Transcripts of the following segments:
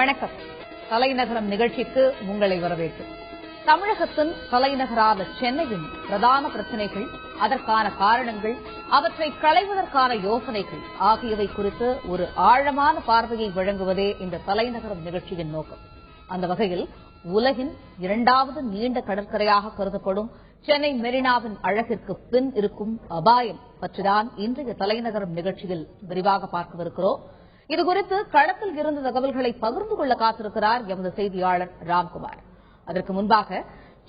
வணக்கம். தலைநகரம் நிகழ்ச்சிக்கு உங்களை வரவேற்கும் தமிழகத்தின் தலைநகரான சென்னையின் பிரதான பிரச்சினைகள் அதற்கான காரணங்கள் அவற்றை களைவதற்கான யோசனைகள் ஆகியவை குறித்து ஒரு ஆழமான பார்வையை வழங்குவதே இந்த தலைநகரம் நிகழ்ச்சியின் நோக்கம். அந்த வகையில் உலகின் இரண்டாவது நீண்ட கடற்கரையாக கருதப்படும் சென்னை மெரினாவின் அழகிற்கு பின் இருக்கும் அபாயம் பற்றிதான் இன்றைய தலைநகரம் நிகழ்ச்சியில் விரிவாக பார்க்கவிருக்கிறோம். இதுகுறித்து களத்தில் இருந்த தகவல்களை பகிர்ந்து கொள்ள காத்திருக்கிறார் எமது செய்தியாளர் ராம்குமார். அதற்கு முன்பாக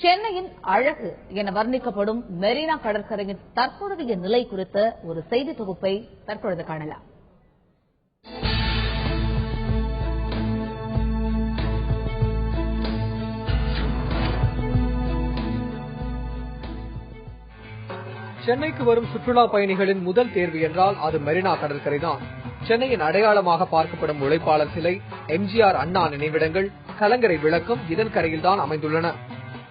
சென்னையின் அழகு என வர்ணிக்கப்படும் மெரினா கடற்கரையின் தற்போதைய நிலை குறித்த ஒரு செய்தி தொகுப்பை தற்பொழுது காணலாம். சென்னைக்கு வரும் சுற்றுலா பயணிகளின் முதல் தேர்வு என்றால் அது மெரினா கடற்கரை தான் சென்னையின் அடையாளமாக பார்க்கப்படும் உழைப்பாளர் சிலை எம்ஜிஆர் அண்ணா நினைவிடங்கள் கலங்கரை விளக்கம் இதன் கரையில்தான் அமைந்துள்ளன.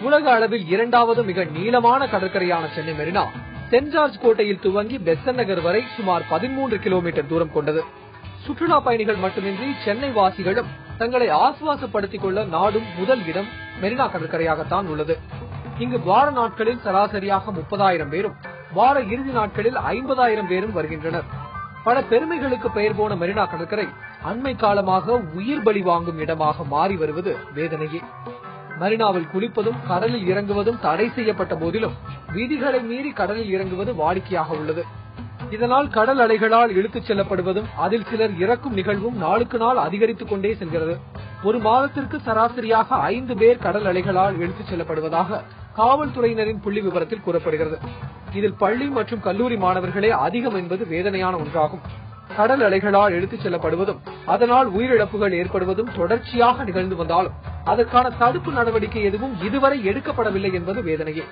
உலக அளவில் இரண்டாவது மிக நீளமான கடற்கரையான சென்னை மெரினா சென்ட் ஜார்ஜ் கோட்டையில் துவங்கி பெசன் நகர் வரை சுமார் பதிமூன்று கிலோமீட்டர் தூரம் கொண்டது. சுற்றுலா பயணிகள் மட்டுமின்றி சென்னை வாசிகளும் தங்களை ஆசுவாசப்படுத்திக் கொள்ள நாடும் முதல் இடம் மெரினா கடற்கரையாகத்தான் உள்ளது. இங்கு வார நாட்களில் சராசரியாக முப்பதாயிரம் பேரும் வார இறுதி நாட்களில் ஐம்பதாயிரம் பேரும் வருகின்றனர். பல பெருமைகளுக்கு பெயர் போன மெரினா கடற்கரை அண்மை காலமாக உயிர் பலி வாங்கும் இடமாக மாறி வருவது வேதனையே. மெரினாவில் குளிப்பதும் கடலில் இறங்குவதும் தடை செய்யப்பட்ட போதிலும் விதிகளை மீறி கடலில் இறங்குவது வாடிக்கையாக உள்ளது. இதனால் கடல் அலைகளால் இழுத்துச் செல்லப்படுவதும் அதில் சிலர் இறக்கும் நிகழ்வும் நாளுக்கு நாள் அதிகரித்துக் கொண்டே செல்கிறது. ஒரு மாதத்திற்கு சராசரியாக ஐந்து பேர் கடல் அலைகளால் இழுத்துச் செல்லப்படுவதாக காவல்துறையினரின் புள்ளி விவரத்தில் கூறப்படுகிறது. இதில் பள்ளி மற்றும் கல்லூரி மாணவர்களே அதிகம் என்பது வேதனையான ஒன்றாகும். கடல் அலைகளால் எடுத்துச் செல்லப்படுவதும் அதனால் உயிரிழப்புகள் ஏற்படுவதும் தொடர்ச்சியாக நிகழ்ந்து வந்தாலும் அதற்கான தடுப்பு நடவடிக்கை எதுவும் இதுவரை எடுக்கப்படவில்லை என்பது வேதனையே.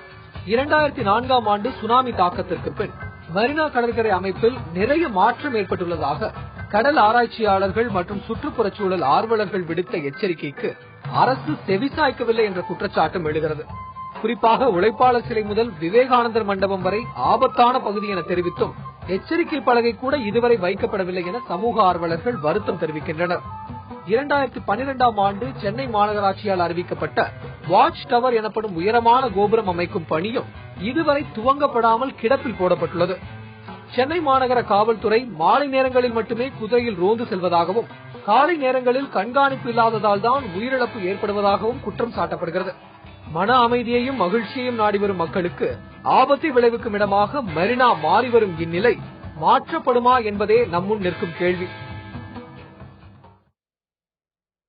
இரண்டாயிரத்தி நான்காம் ஆண்டு சுனாமி தாக்கத்திற்கு பின் மரினா கடற்கரை அமைப்பில் நிறைய மாற்றம் ஏற்பட்டுள்ளதாக கடல் ஆராய்ச்சியாளர்கள் மற்றும் சுற்றுப்புறச் சூழல் ஆர்வலர்கள் விடுத்த எச்சரிக்கைக்கு அரசு செவிசாய்க்கவில்லை என்ற குற்றச்சாட்டும் எழுகிறது. குறிப்பாக உழைப்பாளர் சிலை முதல் விவேகானந்தர் மண்டபம் வரை ஆபத்தான பகுதி என தெரிவித்தும் எச்சரிக்கை பலகை கூட இதுவரை வைக்கப்படவில்லை என சமூக ஆர்வலர்கள் வருத்தம் தெரிவிக்கின்றனர். இரண்டாயிரத்தி பனிரெண்டாம் ஆண்டு சென்னை மாநகராட்சியால் அறிவிக்கப்பட்ட வாட்ச் டவர் எனப்படும் உயரமான கோபுரம் அமைக்கும் பணியும் இதுவரை துவங்கப்படாமல் கிடப்பில் போடப்பட்டுள்ளது. சென்னை மாநகர காவல்துறை மாலை நேரங்களில் மட்டுமே குதிரையில் ரோந்து செல்வதாகவும் காலை நேரங்களில் கண்காணிப்பு இல்லாததால் தான் உயிரிழப்பு ஏற்படுவதாகவும் குற்றம் சாட்டப்படுகிறது. மன அமைதியையும் மகிழ்ச்சியையும் நாடி வரும் மக்களுக்கு ஆபத்தை விளைவிக்கும் இடமாக மெரினா மாறி வரும் இந்நிலை மாற்றப்படுமா என்பதே நம்முன் நிற்கும் கேள்வி.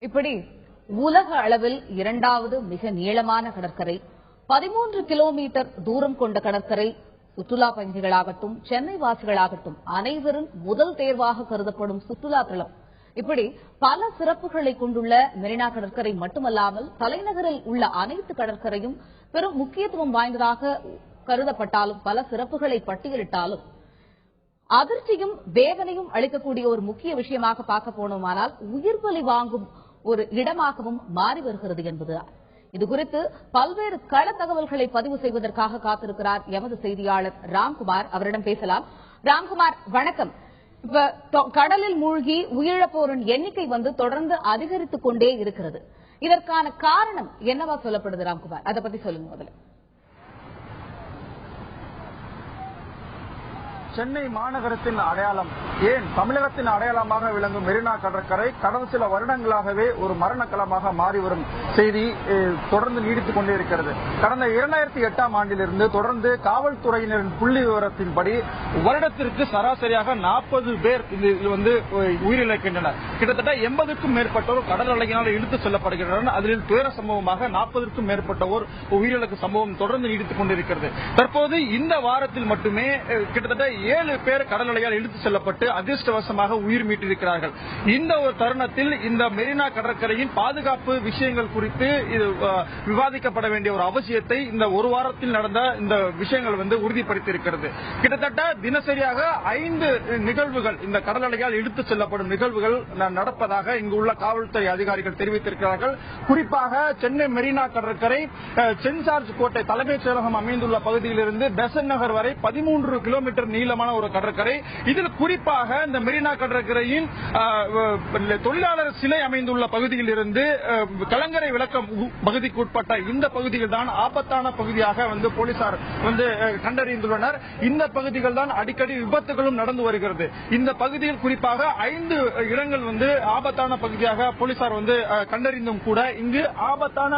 இப்படி உலக அளவில் இரண்டாவது மிக நீளமான கடற்கரை பதிமூன்று கிலோமீட்டர் தூரம் கொண்ட கடற்கரை சுற்றுலா பயணிகளாகட்டும் சென்னை வாசிகளாகட்டும் அனைவரும் முதல் தேர்வாக கருதப்படும் சுற்றுலா தளம் இப்படி பல சிறப்புகளை கொண்டுள்ள மெரினா கடற்கரை மட்டுமல்லாமல் தலைநகரில் உள்ள அனைத்து கடற்கரையும் பெரும் முக்கியத்துவம் வாய்ந்ததாக கருதப்பட்டாலும் பல சிறப்புகளை பட்டியலிட்டாலும் அதிர்ச்சியும் வேதனையும் அளிக்கக்கூடிய ஒரு முக்கிய விஷயமாக பார்க்க போனோமானால் உயிர் பலி வாங்கும் ஒரு இடமாகவும் மாறி வருகிறது என்பதுதான் இது குறித்து பல்வேறு கள தகவல்களை பதிவு செய்வதற்காக காத்திருக்கிறார் எமது செய்தியாளர் ராம்குமார். அவரிடம் பேசலாம். ராம்குமார் வணக்கம். கடலில் மூழ்கி உயிரிழப்போரின் எண்ணிக்கை வந்து தொடர்ந்து அதிகரித்துக் கொண்டே இருக்கிறது. இதற்கான காரணம் என்னவா சொல்லப்படுது ராம்குமார்? அதை பத்தி சொல்லுங்க முதல்ல. சென்னை மாநகரத்தின் அடையாளம். ஏன்? தமிழகத்தின் அடையாளமாக விளங்கும் மெரினா கடற்கரை கடந்த சில வருடங்களாகவே ஒரு மரணக்களமாக மாறி வரும் செய்தி தொடர்ந்து நீடித்துக் கொண்டே இருக்கிறது. கடந்த இரண்டாயிரத்தி எட்டாம் ஆண்டிலிருந்து தொடர்ந்து காவல்துறையினரின் புள்ளி விவரத்தின்படி வருடத்திற்கு சராசரியாக நாற்பது பேர் இதில் வந்து உயிரிழக்கின்றனர். கிட்டத்தட்ட எண்பதுக்கும் மேற்பட்டோர் கடல் அலையினால் இழுத்து செல்லப்படுகின்றனர். அதில் துயர சம்பவமாக நாற்பதுக்கும் மேற்பட்டோர் உயிரிழக்கு சம்பவம் தொடர்ந்து நீடித்துக் கொண்டிருக்கிறது. தற்போது இந்த வாரத்தில் மட்டுமே கிட்டத்தட்ட ஏழு பேர் கடல் இழுத்து செல்லப்பட்டு அதிர்ஷ்டவசமாக உயிர் மீட்டிருக்கிறார்கள். இந்த ஒரு தருணத்தில் இந்த மெரினா கடற்கரையின் பாதுகாப்பு விஷயங்கள் குறித்து இது விவாதிக்கப்பட வேண்டிய ஒரு அவசியத்தை இந்த ஒரு வாரத்தில் நடந்த இந்த விஷயங்கள் வந்து உறுதிப்படுத்தியிருக்கிறது. கிட்டத்தட்ட தினசரியாக ஐந்து நிகழ்வுகள் இந்த கடல் இழுத்து செல்லப்படும் நிகழ்வுகள் நடப்பதாக இங்கு உள்ள காவல்துறை அதிகாரிகள் தெரிவித்திருக்கிறார்கள். குறிப்பாக சென்னை மெரினா கடற்கரை சென்சார்ஜ் கோட்டை தலைமைச் செயலகம் அமைந்துள்ள பகுதியிலிருந்து பெசன் நகர் வரை பதிமூன்று கிலோமீட்டர் நீளம் நீளமான ஒரு கடற்கரை. இதில் குறிப்பாக இந்த மெரினா கடற்கரையின் தொழிலாளர் சிலை அமைந்துள்ள பகுதியில் இருந்து கலங்கரை விளக்கம் உ- பகுதிக்கு உட்பட்ட இந்த பகுதிகள் தான் ஆபத்தான பகுதியாக வந்து போலீசார் வந்து கண்டறிந்துள்ளனர். இந்த பகுதிகள் தான் அடிக்கடி விபத்துகளும் நடந்து வருகிறது. இந்த பகுதியில் குறிப்பாக ஐந்து இடங்கள் வந்து ஆபத்தான பகுதியாக போலீசார் வந்து கண்டறிந்தும் கூட இங்கு ஆபத்தான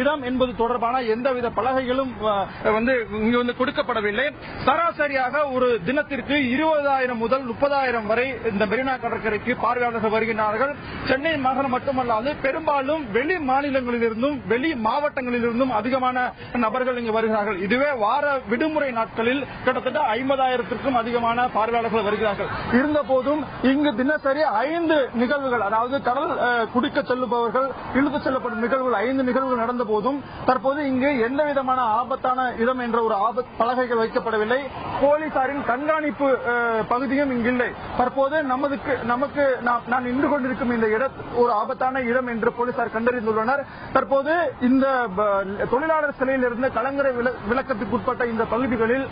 இடம் என்பது தொடர்பான எந்தவித பலகைகளும் வந்து இங்கு வந்து கொடுக்கப்படவில்லை. சராசரியாக ஒரு ஒரு தினத்திற்கு இருபதாயிரம் முதல் முப்பதாயிரம் வரை இந்த மெரினா கடற்கரைக்கு பார்வையாளர்கள் வருகிறார்கள் சென்னை மாநகரம் மட்டுமல்லாது பெரும்பாலும் வெளி மாநிலங்களிலிருந்தும் வெளி மாவட்டங்களிலிருந்தும் அதிகமான நபர்கள் இங்கு வருகிறார்கள். இதுவே வார விடுமுறை நாட்களில் கிட்டத்தட்ட ஐம்பதாயிரத்திற்கும் அதிகமான பார்வையாளர்கள் வருகிறார்கள். இருந்த போதும் இங்கு தினசரி ஐந்து நிகழ்வுகள் அதாவது கடல் குடிக்க செல்லுபவர்கள் இழுத்து செல்லப்படும் நிகழ்வுகள் ஐந்து நிகழ்வுகள் நடந்த போதும் தற்போது இங்கு எந்த விதமான ஆபத்தான இடம் என்ற ஒரு ஆபத் பலகைகள் வைக்கப்படவில்லை. போலீசாரின் கண்காணிப்பு பகுதியும் இங்கில்லை. தற்போது நமதுக்கு நமக்கு நான் நின்று கொண்டிருக்கும் இந்த இடம் ஒரு ஆபத்தான இடம் என்று போலீசார் கண்டறிந்துள்ளனர். தற்போது இந்த தொழிலாளர் சிலையில் இருந்து கலங்கரை விள- விளக்கத்துக்கு உட்பட்ட இந்த பகுதிகளில்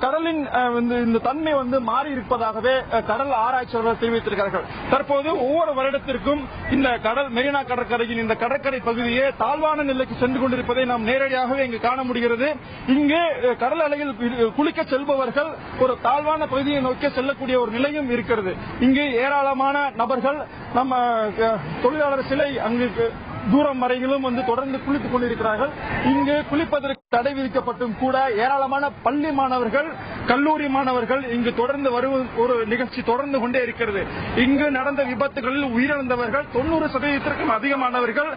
கடலின் இந்த தன்மை வந்து மாறி இருப்பதாகவே கடல் ஆராய்ச்சியாளர்கள் தெரிவித்திருக்கிறார்கள். தற்போது ஒவ்வொரு வருடத்திற்கும் இந்த கடல் மெரினா கடற்கரையின் இந்த கடற்கரை பகுதியே தாழ்வான நிலைக்கு சென்று கொண்டிருப்பதை நாம் நேரடியாகவே இங்கு காண முடிகிறது. இங்கு கடல் அலையில் குளிக்க செல்பவர்கள் ஒரு தாழ்வான பகுதியை நோக்கி செல்லக்கூடிய ஒரு நிலையும் இருக்கிறது. இங்கு ஏராளமான நபர்கள் நம்ம தொழிலாளர் சிலை அங்கு தூரம் வரையிலும் வந்து தொடர்ந்து குளித்துக் கொண்டிருக்கிறார்கள். இங்கு குளிப்பதற்கு தடை விதிக்கப்பட்டும் கூட ஏராளமான பள்ளி மாணவர்கள் கல்லூரி மாணவர்கள் இங்கு தொடர்ந்து வரும் ஒரு நிகழ்ச்சி தொடர்ந்து கொண்டே இருக்கிறது. இங்கு நடந்த விபத்துகளில் உயிரிழந்தவர்கள் தொண்ணூறு சதவீதத்திற்கும் அதிகமானவர்கள்.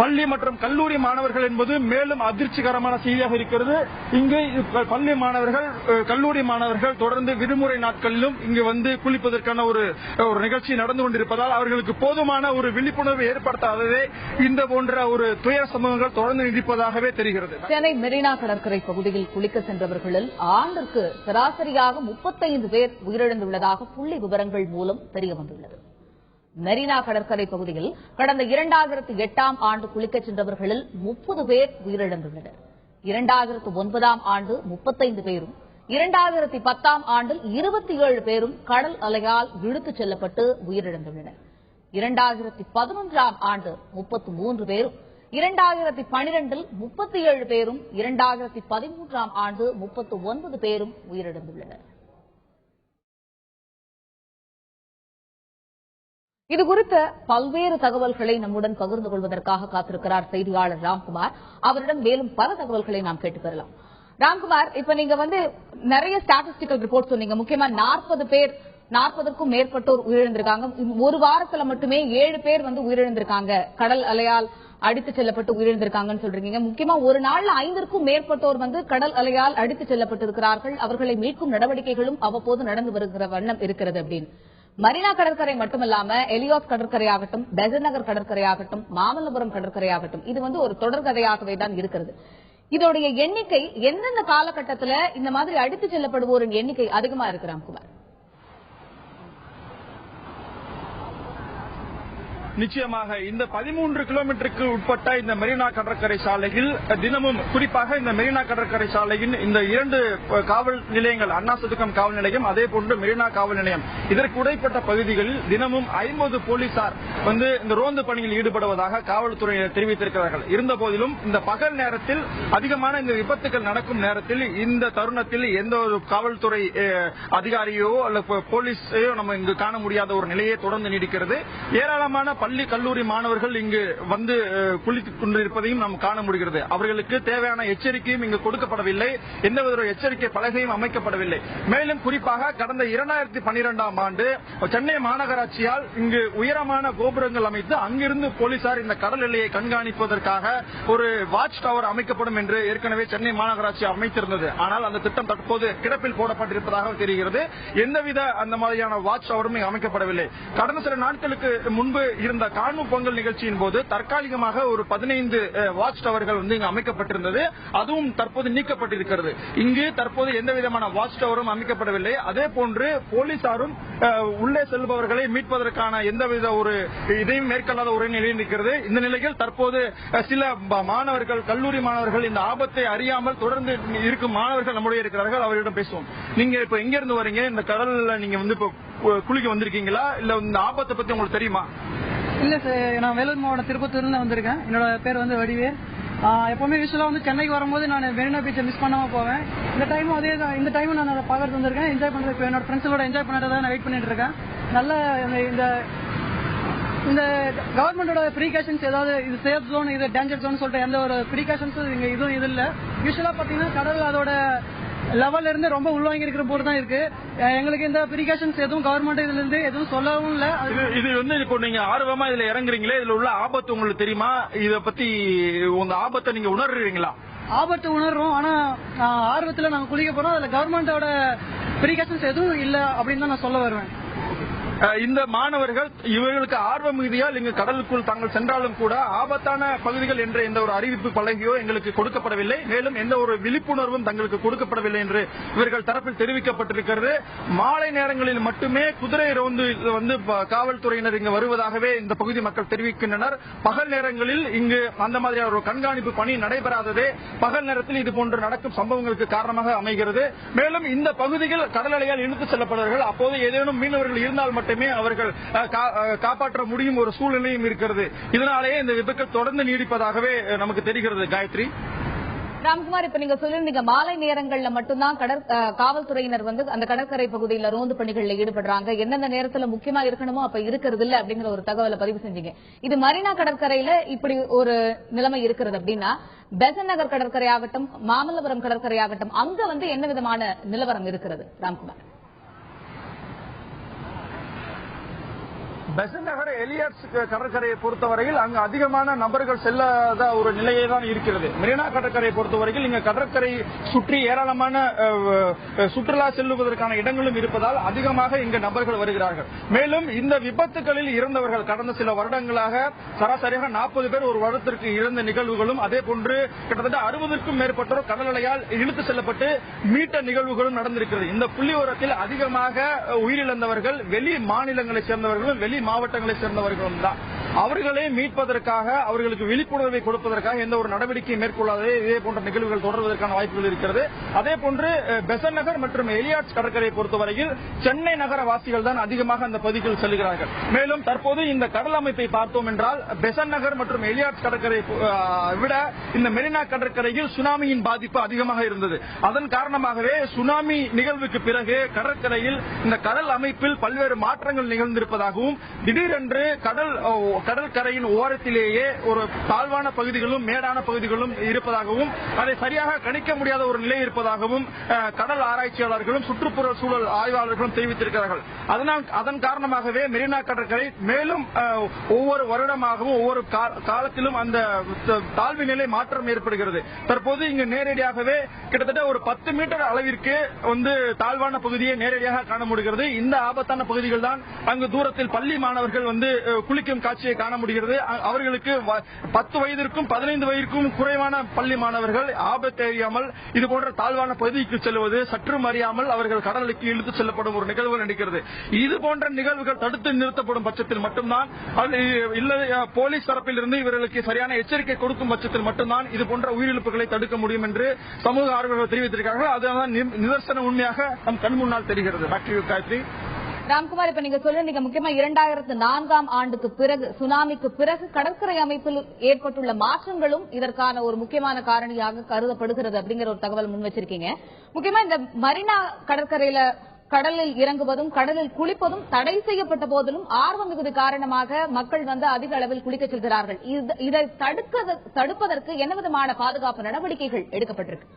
பள்ளி மற்றும் கல்லூரி மாணவர்கள் என்பது மேலும் அதிர்ச்சிகரமான செய்தியாக இருக்கிறது. இங்கு பள்ளி மாணவர்கள் கல்லூரி மாணவர்கள் தொடர்ந்து விடுமுறை நாட்களிலும் இங்கு வந்து குளிப்பதற்கான ஒரு ஒரு நிகழ்ச்சி நடந்து கொண்டிருப்பதால் அவர்களுக்கு போதுமான ஒரு விழிப்புணர்வு ஏற்படுத்தாததே இந்த போன்ற ஒரு துயர சம்பவங்கள் தொடர்ந்து நீடிப்பதாகவே தெரிகிறது. சென்னை மெரினா கடற்கரை பகுதியில் குளிக்க சென்றவர்களில் ஆண்டிற்கு சராசரியாக முப்பத்தைந்து பேர் உயிரிழந்துள்ளதாக புள்ளி விவரங்கள் மூலம் தெரியவந்துள்ளது. மெரினா கடற்கரை பகுதியில் கடந்த இரண்டாயிரத்து எட்டாம் ஆண்டு குளிக்கச் சென்றவர்களில் முப்பது பேர் உயிரிழந்துள்ளனர். இரண்டாயிரத்து ஒன்பதாம் ஆண்டு முப்பத்தைந்து பேரும் இரண்டாயிரத்தி பத்தாம் ஆண்டில் இருபத்தி ஏழு பேரும் கடல் அலையால் இழுத்துச் செல்லப்பட்டு உயிரிழந்துள்ளனர். இரண்டாயிரத்தி பதினொன்றாம் ஆண்டு முப்பத்து மூன்று பேரும் இரண்டாயிரத்தி பனிரெண்டில் முப்பத்தி ஏழு பேரும் இரண்டாயிரத்தி பதிமூன்றாம் ஆண்டு முப்பத்து ஒன்பது பேரும் உயிரிழந்துள்ளனர். இது குறித்த பல்வேறு தகவல்களை நம்முடன் பகிர்ந்து கொள்வதற்காக காத்திருக்கிறார் செய்தியாளர் ராம்குமார். அவரிடம் மேலும் பல தகவல்களை நாம் கேட்டு பெறலாம். ராம்குமார் இப்ப நீங்க வந்து நிறைய ஸ்டாட்டிஸ்டிக்கல் ரிப்போர்ட் சொன்னீங்க. முக்கியமா நாற்பது பேர் நாற்பதுக்கும் மேற்பட்டோர் உயிரிழந்திருக்காங்க. ஒரு வாரத்துல மட்டுமே ஏழு பேர் வந்து உயிரிழந்திருக்காங்க. கடல் அலையால் அடித்து செல்லப்பட்டு உயிரிழந்திருக்காங்கன்னு சொல்றீங்க. முக்கியமா ஒரு நாள்ல ஐந்திற்கும் மேற்பட்டோர் வந்து கடல் அலையால் அடித்து செல்லப்பட்டிருக்கிறார்கள். அவர்களை மீட்கும் நடவடிக்கைகளும் அவ்வப்போது நடந்து வருகிற வண்ணம் இருக்கிறது அப்படின்னு. மரீனா கடற்கரை மட்டுமல்லாம எலியோஸ் கடற்கரை ஆகட்டும் பெசன் நகர் கடற்கரை ஆகட்டும் மாமல்லபுரம் கடற்கரை ஆகட்டும் இது வந்து ஒரு தொடர்கதையாகவே தான் இருக்கிறது. இதோடைய எண்ணிக்கை எந்தெந்த காலகட்டத்துல இந்த மாதிரி அடித்து செல்லப்படுவோரின் எண்ணிக்கை அதிகமா இருக்கிறாம் குமார் நிச்சயமாக இந்த பதிமூன்று கிலோமீட்டருக்கு உட்பட்ட இந்த மெரினா கடற்கரை சாலையில் தினமும் குறிப்பாக இந்த மெரினா கடற்கரை சாலையின் இந்த இரண்டு காவல் நிலையங்கள் அண்ணா சதுக்கம் காவல் நிலையம் அதே போன்று மெரினா காவல் நிலையம். இதற்கு உடைப்பட்ட பகுதிகளில் தினமும் ஐம்பது போலீசார் வந்து இந்த ரோந்து பணியில் ஈடுபடுவதாக காவல்துறையினர் தெரிவித்திருக்கிறார்கள். இருந்த போதிலும் இந்த பகல் நேரத்தில் அதிகமான இந்த விபத்துகள் நடக்கும் நேரத்தில் இந்த தருணத்தில் எந்த ஒரு காவல்துறை அஹ், அதிகாரியோ அல்ல போலீஸையோ நம்ம இங்கு காண முடியாத ஒரு நிலையை தொடர்ந்து நீடிக்கிறது. ஏராளமான பள்ளி கல்லூரி மாணவர்கள் இங்கு வந்து குளித்துக் கொண்டிருப்பதையும் நாம் காண முடிகிறது. அவர்களுக்கு தேவையான எச்சரிக்கையும் இங்கு கொடுக்கப்படவில்லை. எந்தவித ஒரு எச்சரிக்கை பலகையும் அமைக்கப்படவில்லை. மேலும் குறிப்பாக கடந்த இரண்டாயிரத்தி பனிரெண்டாம் ஆண்டு சென்னை மாநகராட்சியால் இங்கு உயரமான கோபுரங்கள் அமைத்து அங்கிருந்து போலீசார் இந்த கடல் எல்லையை கண்காணிப்பதற்காக ஒரு வாட்ச் டவர் அமைக்கப்படும் என்று ஏற்கனவே சென்னை மாநகராட்சி அமைத்திருந்தது. ஆனால் அந்த திட்டம் தற்போது கிடப்பில் போடப்பட்டிருப்பதாக தெரிகிறது. எந்தவித அந்த மாதிரியான வாட்ச் டவரும் அமைக்கப்படவில்லை. கடந்த சில நாட்களுக்கு முன்பு இருந்த காணும் பொங்கல் நிகழ்ச்சியின் போது தற்காலிகமாக ஒரு பதினைந்து வாட்ச் டவர்கள் வந்து இங்கு அமைக்கப்பட்டிருந்தது. அதுவும் தற்போது நீக்கப்பட்டிருக்கிறது. இங்கு தற்போது எந்த விதமான வாட்ச் டவரும் அமைக்கப்படவில்லை. அதே போன்று போலீசாரும் உள்ளே செல்பவர்களை மீட்பதற்கான எந்தவித ஒரு இதையும் மேற்கொள்ளாத ஒரு நிலையில் இருக்கிறது இந்த நிலையில் தற்போது சில மாணவர்கள் கல்லூரி மாணவர்கள் இந்த ஆபத்தை அறியாமல் தொடர்ந்து இருக்கும் மாணவர்கள் நம்முடைய இருக்கிறார்கள். அவர்களிடம் பேசுவோம். நீங்க இப்ப எங்க இருந்து வரீங்க? இந்த கடல்ல நீங்க வந்து இப்ப குளிக்க வந்திருக்கீங்களா? இல்ல இந்த ஆபத்தை பத்தி உங்களுக்கு தெரியுமா? இல்ல சார் நான் வேலூர் மாவட்டம் திருப்பத்தூர்ல வந்திருக்கேன். என்னோட பேர் வந்து வடிவேல். எப்பவுமே யூஸ்வலா வந்து சென்னைக்கு வரும்போது நான் மெரினா பீச்சை மிஸ் பண்ணாம போவேன். இந்த டைமும் அதே தான் இந்த டைமும் நான் அதை பார்க்கறது வந்திருக்கேன் என்ஜாய் பண்றது இப்போ என்னோட ஃப்ரெண்ட்ஸோட என்ஜாய் பண்ணுறதா நான் வெயிட் பண்ணிட்டு இருக்கேன். நல்ல இந்த- இந்த இந்த கவர்மெண்டோட ப்ரீகாஷன்ஸ் ஏதாவது இது சேஃப் ஜோன் இது டேஞ்சர் ஜோன் சொல்லிட்டு எந்த ஒரு ப்ரீகாஷன்ஸும் இங்க இதுவும் இது இல்ல. யூஸ்வலா பாத்தீங்கன்னா கடல் அதோட லெவல்ல இருந்து ரொம்ப உள்வாங்கி இருக்கிற போது தான் இருக்கு. எங்களுக்கு இந்த ப்ரீகாஷன்ஸ் எதுவும் கவர்மெண்ட் இதுல இருந்து எதுவும் சொல்லவும் இல்ல. இது வந்து இப்போ நீங்க ஆர்வமா இதுல இறங்குறீங்களே இதுல உள்ள ஆபத்து உங்களுக்கு தெரியுமா? இத பத்தி உங்க ஆபத்தை நீங்க உணர்றீங்களா? ஆபத்து உணர்றோம் ஆனா ஆர்வத்துல நாங்க குளிக்க போறோம். அதுல கவர்மெண்டோட ப்ரீகாஷன்ஸ் எதுவும் இல்ல அப்படின்னு தான் நான் சொல்ல வருவேன். இந்த மாணவர்கள் இவர்களுக்கு ஆர்வம் மிகுதியால் இங்கு கடலுக்குள் தாங்கள் சென்றாலும் கூட ஆபத்தான பகுதிகள் என்ற எந்த ஒரு அறிவிப்பு பலகையோ எங்களுக்கு கொடுக்கப்படவில்லை. மேலும் எந்த ஒரு விழிப்புணர்வும் தங்களுக்கு கொடுக்கப்படவில்லை என்று இவர்கள் தரப்பில் தெரிவிக்கப்பட்டிருக்கிறது. மாலை நேரங்களில் மட்டுமே குதிரை ரோந்து வந்து காவல்துறையினர் இங்கு வருவதாகவே இந்த பகுதி மக்கள் தெரிவிக்கின்றனர். பகல் நேரங்களில் இங்கு அந்த மாதிரியான ஒரு கண்காணிப்பு பணி நடைபெறாததே பகல் நேரத்தில் இது போன்று நடக்கும் சம்பவங்களுக்கு காரணமாக அமைகிறது. மேலும் இந்த பகுதியில் கடல் அலையால் இழுத்து செல்லப்படுவார்கள் அப்போது ஏதேனும் மீனவர்கள் இருந்தால் மட்டும் அவர்கள் காப்பாற்ற முடியும் ஒரு சூழ்நிலையும் இருக்கிறது. இதனாலேயே இந்த விபத்துகள் தொடர்ந்து நீடிப்பதாகவே நமக்கு தெரிகிறது. காயத்ரி? ராம்குமார் இப்ப நீங்க சொல்லிருந்தீங்க மாலை நேரங்கள்ல மட்டும்தான் காவல்துறையினர் வந்து அந்த கடற்கரை பகுதியில ரோந்து பணிகள்ல ஈடுபடுறாங்க. எந்தெந்த நேரத்துல முக்கியமா இருக்கணுமோ அப்ப இருக்கிறது இல்ல அப்படிங்கிற ஒரு தகவலை பதிவு செஞ்சீங்க. இது மரினா கடற்கரையில இப்படி ஒரு நிலைமை இருக்கிறது அப்படின்னா பெசன் நகர் கடற்கரை ஆகட்டும் மாமல்லபுரம் கடற்கரை ஆகட்டும் அங்க வந்து என்ன விதமான நிலவரம் இருக்கிறது? ராம்குமார். பெசன் நகர் எலியட்ஸ் கடற்கரையை பொறுத்தவரையில் அங்கு அதிகமான நபர்கள் செல்லாத ஒரு நிலையே தான் இருக்கிறது. மெரினா கடற்கரையை பொறுத்தவரையில் இங்க கடற்கரை சுற்றி ஏராளமான சுற்றுலா செல்லுவதற்கான இடங்களும் இருப்பதால் அதிகமாக இங்கு நபர்கள் வருகிறார்கள். மேலும் இந்த விபத்துகளில் இறந்தவர்கள் கடந்த சில வருடங்களாக சராசரியாக நாற்பது பேர் ஒரு வருடத்திற்கு இறந்த நிகழ்வுகளும் அதே போன்று கிட்டத்தட்ட அறுபதுக்கும் மேற்பட்டோர் கடலலையால் இழுத்து செல்லப்பட்டு மீட்ட நிகழ்வுகளும் நடந்திருக்கிறது. இந்த புள்ளி உரத்தில் அதிகமாக உயிரிழந்தவர்கள் வெளி மாநிலங்களைச் சேர்ந்தவர்களும் வெளி மாவட்டங்களை சேர்ந்தவர்களும் தான் அவர்களை மீட்பதற்காக அவர்களுக்கு விழிப்புணர்வை கொடுப்பதற்காக எந்த ஒரு நடவடிக்கையும் மேற்கொள்ளாதே. இதே போன்ற நிகழ்வுகள் தொடர்வதற்கான வாய்ப்புகள் இருக்கிறது. அதே போன்று பெசன் நகர் மற்றும் எலியாட்ஸ் கடற்கரையை பொறுத்தவரையில் சென்னை நகர வாசிகள் தான் அதிகமாக அந்த பகுதியில் செல்கிறார்கள். மேலும் தற்போது இந்த கடல் அமைப்பை பார்த்தோம் என்றால் பெசன் நகர் மற்றும் எலியாட்ஸ் கடற்கரை விட இந்த மெரினா கடற்கரையில் சுனாமியின் பாதிப்பு அதிகமாக இருந்தது. அதன் காரணமாகவே சுனாமி நிகழ்வுக்கு பிறகு கடற்கரையில் இந்த கடல் அமைப்பில் பல்வேறு மாற்றங்கள் நிகழ்ந்திருப்பதாகவும் திடீரென்று கடல் கடற்கரையின் ஓரத்திலேயே ஒரு தாழ்வான பகுதிகளும் மேடான பகுதிகளும் இருப்பதாகவும் அதை சரியாக கணிக்க முடியாத ஒரு நிலை இருப்பதாகவும் கடல் ஆராய்ச்சியாளர்களும் சுற்றுப்புற சூழல் ஆய்வாளர்களும் தெரிவித்திருக்கிறார்கள். அதனால் அதன் காரணமாகவே மெரினா கடற்கரை மேலும் ஒவ்வொரு வருடமாகவும் ஒவ்வொரு காலத்திலும் அந்த தாழ்வு நிலை மாற்றம் ஏற்படுகிறது. தற்போது இங்கு நேரடியாகவே கிட்டத்தட்ட ஒரு பத்து மீட்டர் அளவிற்கு வந்து தாழ்வான பகுதியை நேரடியாக காண முடிகிறது. இந்த ஆபத்தான பகுதிகள் தான் அங்கு தூரத்தில் பள்ளி மாணவர்கள் வந்து குளிக்கும் காட்சியை காண முடிகிறது. அவர்களுக்கு பத்து வயதிற்கும் பதினைந்து வயதிற்கும் குறைவான பள்ளி மாணவர்கள் ஆபத்து அறியாமல் இதுபோன்ற தாழ்வான பகுதிக்கு செல்வது சற்றும் அறியாமல் அவர்கள் கடலுக்கு இழுத்து செல்லப்படும் ஒரு நிகழ்வு நடக்கிறது. இது போன்ற நிகழ்வுகள் தடுத்து நிறுத்தப்படும் பட்சத்தில் மட்டும்தான் போலீஸ் தரப்பில் இருந்து இவர்களுக்கு சரியான எச்சரிக்கை கொடுக்கும் பட்சத்தில் மட்டும்தான் இது போன்ற உயிரிழப்புகளை தடுக்க முடியும் என்று சமூக ஆர்வலர்கள் தெரிவித்திருக்கிறார்கள். அதுதான் நிதர்சன உண்மையாக நம் கண் முன்னால் தெரிகிறது. டாக்டர் காயத்ரி. ராம்குமார் இப்ப நீங்க சொல்லிருந்தீங்க முக்கியமா இரண்டாயிரத்து நான்காம் ஆண்டுக்கு பிறகு சுனாமிக்கு பிறகு கடற்கரை அமைப்பில் ஏற்பட்டுள்ள மாற்றங்களும் இதற்கான ஒரு முக்கியமான காரணியாக கருதப்படுகிறது அப்படிங்கிற ஒரு தகவல் முன் வச்சிருக்கீங்க. முக்கியமா இந்த மரினா கடற்கரையில கடலில் இறங்குவதும் கடலில் குளிப்பதும் தடை செய்யப்பட்ட போதிலும் ஆர்வம் மிகுதி காரணமாக மக்கள் வந்து அதிக அளவில் குளிக்க செல்கிறார்கள். இதை தடுப்பதற்கு என்ன விதமான பாதுகாப்பு நடவடிக்கைகள் எடுக்கப்பட்டிருக்கு?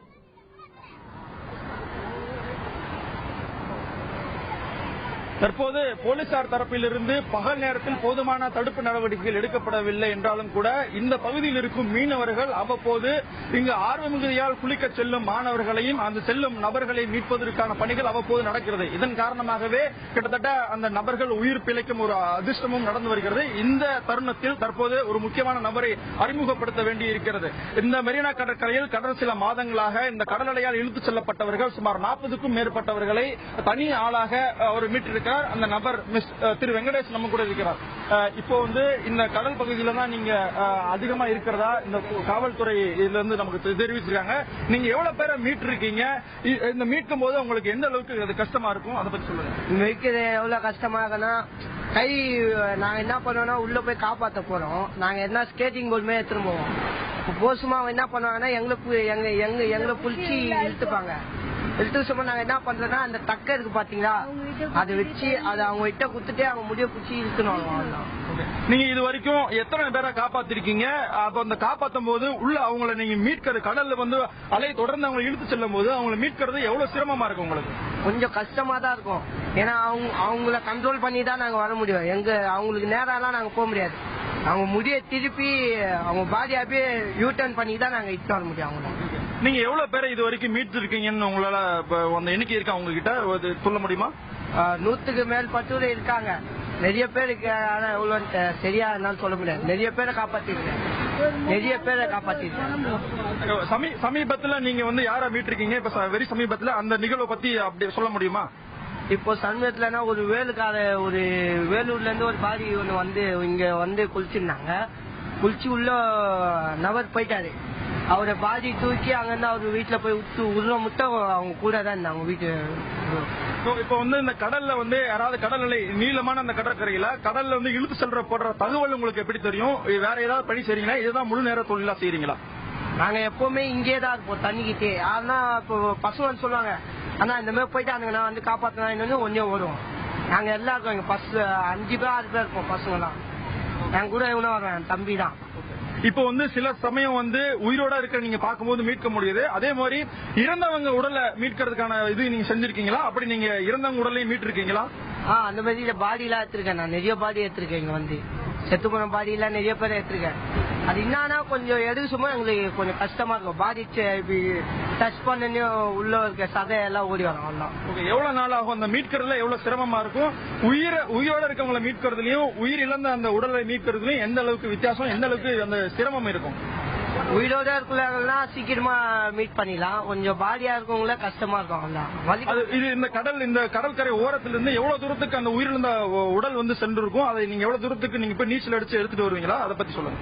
தற்போது போலீசார் தரப்பிலிருந்து பகல் நேரத்தில் போதுமான தடுப்பு நடவடிக்கைகள் எடுக்கப்படவில்லை என்றாலும் கூட இந்த பகுதியில் இருக்கும் மீனவர்கள் அவ்வப்போது இங்கு ஆர்வமிகுதியால் குளிக்க செல்லும் மாணவர்களையும் அந்த செல்லும் நபர்களை மீட்பதற்கான பணிகள் அவ்வப்போது நடக்கிறது. இதன் காரணமாகவே கிட்டத்தட்ட அந்த நபர்கள் உயிர் பிழைக்கும் ஒரு அதிர்ஷ்டமும் நடந்து வருகிறது. இந்த தருணத்தில் தற்போது ஒரு முக்கியமான நபரை அறிமுகப்படுத்த வேண்டி இருக்கிறது இந்த மெரினா கடற்கரையில் கடந்த சில மாதங்களாக இந்த கடலடையால் இழுத்துச் செல்லப்பட்டவர்கள் சுமார் நாற்பதுக்கும் மேற்பட்டவர்களை தனி ஆளாக அவர் மீட்டிருக்கிறார் அந்த நபர் மிஸ் திரு வெங்கடேஷ் நம்ம கூட இருக்கிறார். இப்போ வந்து இந்த கடல் பகுதியில தான் நீங்க அதிகமா இருக்கிறதா இந்த காவல்துறை இதுல இருந்து நமக்கு தெரிவிச்சிருக்காங்க. நீங்க எவ்வளவு பேரை மீட்டிருக்கீங்க? இந்த மீட்கும் போது உங்களுக்கு எந்த அளவுக்கு அது கஷ்டமா இருக்கும்? அதை பத்தி சொல்லுங்க. மீட்கிறது எவ்வளவு கஷ்டமா இருக்குன்னா கை நாங்க என்ன பண்ணுவோம்னா உள்ள போய் காப்பாத்த போறோம். நாங்க என்ன ஸ்கேட்டிங் போர்டு மாதிரி எடுத்துட்டு போவோம் போசுமா என்ன பண்ணுவாங்கன்னா எங்களை எங்க எங்க எங்களை புடிச்சு இழுத்துப்பாங்க. இழுத்து சும்மா நாங்க என்ன பண்றோம்னா அந்த தக்க இருக்கு பாத்தீங்களா? அதை வச்சு அதை அவங்க கிட்ட குத்துட்டு அவங்க முடிய இழுத்துணும் அவ்வளவுதான். நீங்க இது வரைக்கும் எத்தனை பேரை காப்பாத்திருக்கீங்க? அப்ப அந்த காப்பாத்தும் போது உள்ள அவங்கள நீங்க மீட்கிறது கடல்ல வந்து அலை தொடர்ந்து அவங்களை இழுத்து செல்லும் போது அவங்களை மீட்கிறது எவ்வளவு சிரமமா இருக்கும் உங்களுக்கு? கொஞ்சம் கஷ்டமா தான் இருக்கும். ஏன்னா அவங்க அவங்கள கண்ட்ரோல் பண்ணி தான் நாங்க வர முடியும். எங்க அவங்களுக்கு நேரம்லாம் நாங்க போக முடியாது. அவங்க முடிய திருப்பி அவங்க பாடி அப்படியே யூ டர்ன் பண்ணி தான் நாங்க இட்டு வர முடியும் அவங்கள. நீங்க எவ்வளவு பேரை இது வரைக்கும் மீட்டு இருக்கீங்கன்னு உங்களால அந்த எண்ணிக்கை இருக்கா உங்ககிட்ட? சொல்ல முடியுமா? நூத்துக்கு மேற்பட்டூர் இருக்காங்க. நிறைய பேர் இருக்கு ஆனா எவ்வளவு சரியா இருந்தாலும் சொல்ல முடியாது. நிறைய பேரை காப்பாத்திருக்கேன். நிறைய பேரை காப்பாத்திருக்கேன். சமீ சமீபத்துல நீங்க வந்து யாரை மீட்டிருக்கீங்க இப்ப வெரி சமீபத்துல அந்த நிகழ்வை பத்தி அப்படி சொல்ல முடியுமா? இப்போ சமீபத்துலனா ஒரு வேலுக்கார ஒரு வேலூர்ல இருந்து ஒரு பாடி ஒண்ணு வந்து இங்க வந்து குளிச்சிருந்தாங்க. குளிச்சு உள்ள நபர் போயிட்டாரு. அவரை பாடி தூக்கி அங்கிருந்து அவர் வீட்டுல போய் விட்டு உள்ள முட்டை அவங்க கூட தான் இருந்தாங்க வீட்டு இப்ப வந்து இந்த கடல்ல வந்து யாராவது கடல் அலை நீளமான அந்த கடற்கரையில கடல்ல வந்து இழுத்து செல்ற போடுற தகவல் உங்களுக்கு எப்படி தெரியும்? வேற ஏதாவது பணி செய்றீங்களா? இதுதான் முழு நேர தொழிலா செய்றீங்களா? நாங்க எப்பவுமே இங்கே தான் இருப்போம் தண்ணிக்கிட்டே ஆனா இப்போ பசங்க வந்து சொல்லுவாங்க ஆனா இந்த மாதிரி போயிட்டானுங்க நான் வந்து காப்பாத்தினா கொஞ்சம் வரும். நாங்க எல்லாம் இருக்கோம் எங்க பஸ் அஞ்சு பேர் ஆறு பேர் இருப்போம் பசங்களாம் என் கூட இவனும் வரேன் தம்பி தான் இப்போ வந்து சில சமயம் வந்து உயிரோட இருக்க நீங்க பார்க்கும்போது மீட்க முடியுது. அதே மாதிரி இறந்தவங்க உடலை மீட்கிறதுக்கான இது நீங்க செஞ்சிருக்கீங்களா? அப்படி நீங்க இறந்தவங்க உடலையும் மீட்டிருக்கீங்களா? ஆ அந்த மாதிரி பாடி எல்லாம் எடுத்திருக்கேன் நான். நிறைய பாடி எடுத்திருக்கேன் இங்க வந்து. செத்து போன பாடியெல்லாம் நிறைய பேர் எடுத்திருக்கேன் அது என்னன்னா கொஞ்சம் எடுக்க சும்மா எங்களுக்கு கொஞ்சம் கஷ்டமா இருக்கும். பாதிச்சு இப்படி டச் பண்ணி உள்ள இருக்க சதை எல்லாம் ஓடி வரும் அவ்வளோ எவ்வளவு நாள் ஆகும் அந்த மீட்கிறதுல? எவ்வளவு சிரமமா இருக்கும்? உயிர உயிரோட இருக்கவங்களை மீட்கிறதுலயும் உயிர் இழந்த அந்த உடலை மீட்கிறதுலயும் எந்த அளவுக்கு வித்தியாசம் எந்த அளவுக்கு அந்த சிரமம் இருக்கும்? உயிரோட இருக்கிறவங்கலாம் சீக்கிரமா மீட் பண்ணிடலாம். கொஞ்சம் பாடியா இருக்கவங்கள கஷ்டமா இருக்கும் இது இந்த கடல் இந்த கடற்கரை ஓரத்திலிருந்து எவ்வளவு தூரத்துக்கு அந்த உயிரிழந்த உடல் வந்து சென்று இருக்கும் அதை நீங்க எவ்வளவு தூரத்துக்கு நீங்க போய் நீச்சல் அடிச்சு எடுத்துட்டு வருவீங்களா? அதை பத்தி சொல்லுங்க.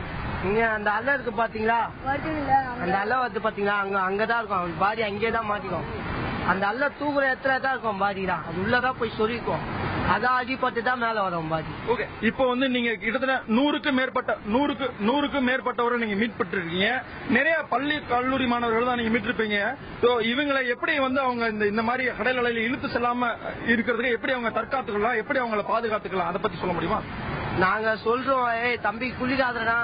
இங்க அந்த அலை இருக்கு பாத்தீங்களா? அந்த அலை வந்து பாத்தீங்களா அங்க அங்கதான் இருக்கும். பாடி அங்கேயே தான் மாட்டிக்கும். அந்த அலை தூக்குற இடத்துல தான் இருக்கும் பாடி தான் அது உள்ளதான் போய் சொரிக்கும் அதான் அடிபட்டு தான் மேல வரும் பாடி ஓகே இப்போ வந்து நீங்க கிட்டத்தட்ட நூறுக்கு மேற்பட்ட நூறுக்கு நூறுக்கு மேற்பட்டவரை நீங்க மீட் இருக்கீங்க நிறைய பள்ளி கல்லூரி மாணவர்கள் தான் நீங்க மீட்டிருப்பீங்க So, இவங்களை எப்படி வந்து அவங்க இந்த இந்த மாதிரி கடல் அலையில இழுத்து செல்லாம இருக்கிறதுக்கு எப்படி அவங்க தற்காத்துக்கலாம் எப்படி அவங்கள பாதுகாத்துக்கலாம் அதை பத்தி சொல்ல முடியுமா? நாங்க சொல்றோம் ஏய் தம்பி குளிக்காதடா.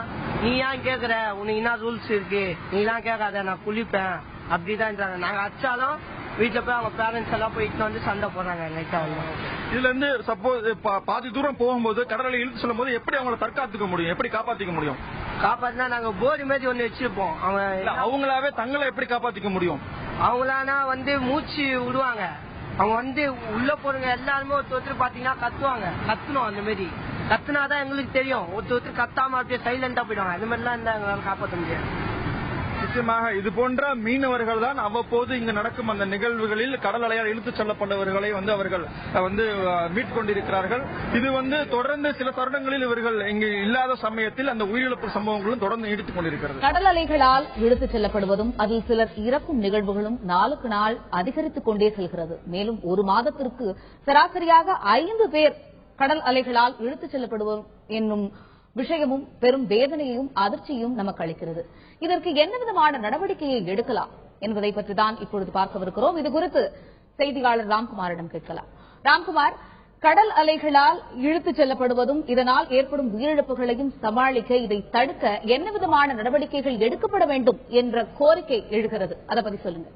நீ ஏன் கேக்குற? உனக்கு என்ன ரூல்ஸ் இருக்கு? நீ எல்லாம் கேட்காத நான் குளிப்பேன். அப்படிதான் நாங்க அடிச்சாலும் வீட்டுல போய் அவங்க பேரண்ட்ஸ் எல்லாம் போயிட்டு வந்து சண்டை போடுறாங்க லைட்டா வந்து. இதுல இருந்து சப்போஸ் பாதி தூரம் போகும்போது கடலை இழுத்து செல்லும் போது எப்படி அவங்கள தற்காத்துக்க முடியும்? எப்படி காப்பாத்திக்க முடியும்? காப்பாத்தினா நாங்க போர்டு மாதிரி ஒண்ணு வச்சிருப்போம். அவங்க அவங்களாவே தங்களை எப்படி காப்பாத்திக்க முடியும்? அவங்களானா வந்து மூச்சு விடுவாங்க. அவங்க வந்து உள்ள போறவங்க எல்லாருமே ஒருத்தர் ஒருத்தர் பாத்தீங்கன்னா கத்துவாங்க. கத்தணும் அந்த மாதிரி. கத்துனாதான் எங்களுக்கு தெரியும். ஒருத்தர் ஒருத்தர் கத்தாம அப்படியே சைலண்டா போயிடுவாங்க. அது மாதிரிலாம் இருந்தா எங்களால காப்பாற்ற முடியாது. நிச்சயமாக இது போன்ற மீனவர்கள் தான் அவ்வப்போது இங்கு நடக்கும் அந்த நிகழ்வுகளில் கடல் அலையால் இழுத்துச் செல்லப்பட்டவர்களை வந்து அவர்கள் வந்து மீட்கொண்டிருக்கிறார்கள் இது வந்து தொடர்ந்து சில தருணங்களில் இவர்கள் இங்கு இல்லாத சமயத்தில் அந்த உயிரிழப்பு சம்பவங்களும் தொடர்ந்து நீடித்துக் கொண்டிருக்கிறது. கடல் அலைகளால் இழுத்துச் செல்லப்படுவதும் அதில் சிலர் இறக்கும் நிகழ்வுகளும் நாளுக்கு நாள் அதிகரித்துக் கொண்டே செல்கிறது. மேலும் ஒரு மாதத்திற்கு சராசரியாக ஐந்து பேர் கடல் அலைகளால் இழுத்துச் செல்லப்படுவோம் என்னும் விஷயமும் பெரும் வேதனையையும் அதிர்ச்சியையும் நமக்கு அளிக்கிறது. இதற்கு என்ன விதமான நடவடிக்கையை எடுக்கலாம் என்பதை பற்றி தான் இப்பொழுது பார்க்கவிருக்கிறோம். இது குறித்து செய்தியாளர் ராம்குமாரிடம் கேட்கலாம். ராம்குமார் கடல் அலைகளால் இழுத்துச் செல்லப்படுவதும் இதனால் ஏற்படும் உயிரிழப்புகளையும் சமாளிக்க இதை தடுக்க என்ன விதமான நடவடிக்கைகள் எடுக்கப்பட வேண்டும் என்ற கோரிக்கை எழுகிறது. அதை பத்தி சொல்லுங்க.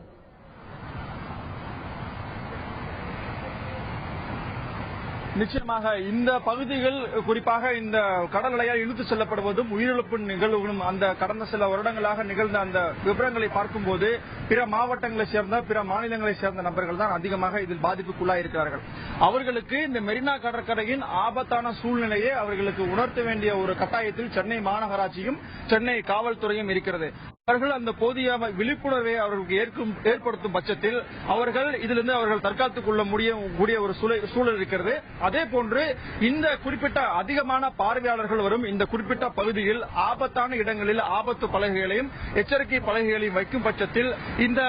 நிச்சயமாக இந்த பகுதிகள் குறிப்பாக இந்த கடல் அலையால் இழுத்து செல்லப்படுவதும் உயிரிழப்பு நிகழ்வுகளும் அந்த கடந்த சில வருடங்களாக நிகழ்ந்த அந்த விவரங்களை பார்க்கும்போது பிற மாவட்டங்களை சேர்ந்த பிற மாநிலங்களை சேர்ந்த நபர்கள் தான் அதிகமாக இதில் பாதிப்புக்குள்ளாயிருக்கிறார்கள். அவர்களுக்கு இந்த மெரினா கடற்கரையின் ஆபத்தான சூழ்நிலையை அவர்களுக்கு உணர்த்த வேண்டிய ஒரு கட்டாயத்தில் சென்னை மாநகராட்சியும் சென்னை காவல்துறையும் இருக்கிறது. அவர்கள் அந்த போதிய விழிப்புணர்வை அவர்களுக்கு ஏற்படுத்தும் பட்சத்தில் அவர்கள் இதிலிருந்து அவர்கள் தற்காத்துக் கொள்ள முடிய கூடிய ஒரு சூழல் சூழல் இருக்கிறது. அதே போன்று இந்த குறிப்பிட்ட அதிகமான பார்வையாளர்கள் வரும் இந்த குறிப்பிட்ட பகுதியில் ஆபத்தான இடங்களில் ஆபத்து பலகைகளையும் எச்சரிக்கை பலகைகளையும் வைக்கும் பட்சத்தில் இந்த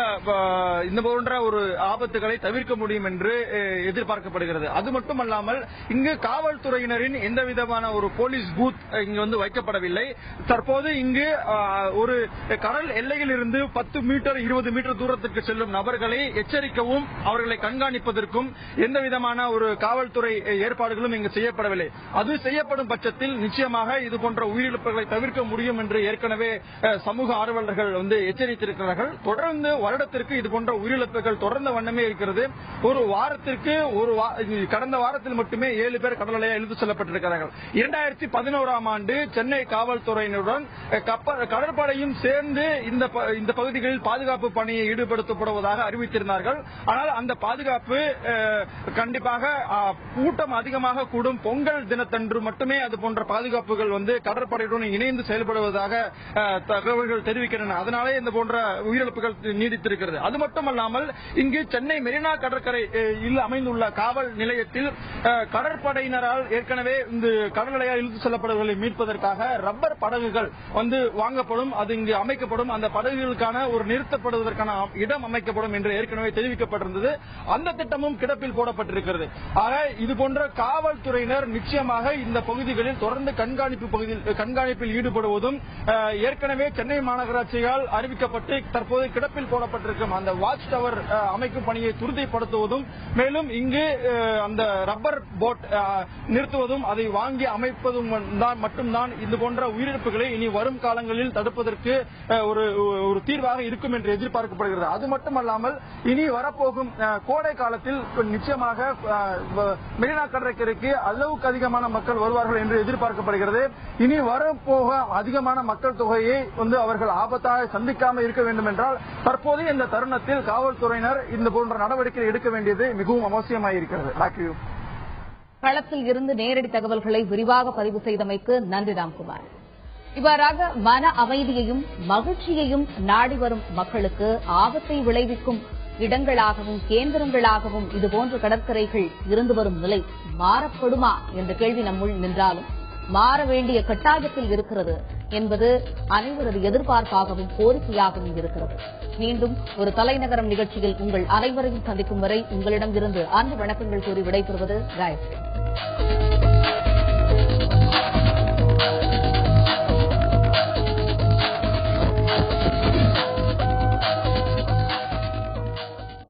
இந்த போன்ற ஒரு ஆபத்துகளை தவிர்க்க முடியும் என்று எதிர்பார்க்கப்படுகிறது. அது மட்டுமல்லாமல் இங்கு காவல்துறையினரின் எந்த விதமான ஒரு போலீஸ் பூத் இங்கு வந்து வைக்கப்படவில்லை. தற்போது இங்கு ஒரு கடல் எல்லையில் இருந்து பத்து மீட்டர் இருபது மீட்டர் தூரத்திற்கு செல்லும் நபர்களை எச்சரிக்கவும் அவர்களை கண்காணிப்பதற்கும் எந்த விதமான ஒரு காவல்துறை ஏற்பாடுகளும் இங்கு செய்யப்படவில்லை. அது செய்யப்படும் பட்சத்தில் நிச்சயமாக இது போன்ற உயிரிழப்புகளை தவிர்க்க முடியும் என்று ஏற்கனவே சமூக ஆர்வலர்கள் வந்து எச்சரித்திருக்கிறார்கள். தொடர்ந்து வருடத்திற்கு இது போன்ற உயிரிழப்புகள் தொடர்ந்த வண்ணமே இருக்கிறது. ஒரு வாரத்திற்கு ஒரு கடந்த வாரத்தில் மட்டுமே ஏழு பேர் கடலையா இழுத்து செல்லப்பட்டிருக்கிறார்கள். இரண்டாயிரத்தி பதினோராம் ஆண்டு சென்னை காவல்துறையினருடன் கடற்படையும் சேர்ந்து இந்த பகுதிகளில் பாதுகாப்பு பணியை ஈடுபடுத்தப்படுவதாக அறிவித்திருந்தார்கள். ஆனால் அந்த பாதுகாப்பு கண்டிப்பாக கூட்டம் அதிகமாக கூடும். பொங்கல் தினத்தன்று மட்டுமே அது போன்ற பாதுகாப்புகள் வந்து கடற்படையுடன் இணைந்து செயல்படுவதாக தகவல்கள் தெரிவிக்கின்றன. அதனாலே இந்த போன்ற உயிரிழப்புகள் நீடித்திருக்கிறது. அது மட்டுமல்லாமல் இங்கு சென்னை மெரினா கடற்கரை அமைந்துள்ள காவல் நிலையத்தில் கடற்படையினரால் ஏற்கனவே இந்த கடற்கரையால் இழுத்து செல்லப்படுவதை மீட்பதற்காக ரப்பர் படகுகள் வந்து வாங்கப்படும் அது இங்கு அமைக்கப்படும். அந்த படகுகளுக்கான ஒரு நிறுத்தப்படுவதற்கான இடம் அமைக்கப்படும் என்று ஏற்கனவே தெரிவிக்கப்பட்டிருந்தது. அந்த திட்டமும் கிடப்பில் போடப்பட்டிருக்கிறது. ஆக இது போன்ற காவல்துறையினர் நிச்சயமாக இந்த பகுதிகளில் தொடர்ந்து கண்காணிப்பு பகுதியில் கண்காணிப்பில் ஈடுபடுவதும் ஏற்கனவே சென்னை மாநகராட்சியால் அறிவிக்கப்பட்டு தற்போது கிடப்பில் போடப்பட்டிருக்கும் அந்த வாட்ச் டவர் அமைக்கும் பணியை துரிதப்படுத்துவதும் மேலும் இங்கு அந்த ரப்பர் போட் நிறுத்துவதும் அதை வாங்கி அமைப்பதும் தான் மட்டும்தான் இது போன்ற உயிரிழப்புகளை இனி வரும் காலங்களில் தடுப்பதற்கு ஒரு ஒரு தீர்வாக இருக்கும் என்று எதிர்பார்க்கப்படுகிறது. அது மட்டுமல்லாமல் இனி வரப்போகும் கோடை காலத்தில் நிச்சயமாக அஹ், மெரினா கடற்கரைக்கு அளவுக்கு அதிகமான மக்கள் வருவார்கள் என்று எதிர்பார்க்கப்படுகிறது. இனி வரப்போக அதிகமான மக்கள் தொகையை வந்து அவர்கள் ஆபத்தாக சந்திக்காமல் இருக்க வேண்டும் என்றால் தற்போது இந்த தருணத்தில் காவல்துறையினர் இந்த போன்ற நடவடிக்கை எடுக்க வேண்டியது மிகவும் அவசியமாயிருக்கிறது. டாக்டர் களத்தில் இருந்து நேரடி தகவல்களை விரிவாக பதிவு செய்தமைக்கு நன்றி ராம்குமார். இவ்வாறாக மன அமைதியையும் மகிழ்ச்சியையும் நாடி வரும் மக்களுக்கு ஆபத்தை விளைவிக்கும் இடங்களாகவும் கேந்திரங்களாகவும் இதுபோன்ற கடற்கரைகள் இருந்து வரும் நிலை மாறப்படுமா என்ற கேள்வி நம்முள் நின்றாலும் மாற வேண்டிய கட்டாயத்தில் இருக்கிறது என்பது அனைவரது எதிர்பார்ப்பாகவும் கோரிக்கையாகவும் இருக்கிறது. மீண்டும் ஒரு தலைநகரம் நிகழ்ச்சியில் உங்கள் அனைவரையும் சந்திக்கும் வரை உங்களிடம் இருந்து அன்பு வணக்கங்கள் கூறி விடைபெறுவது காயத்ரி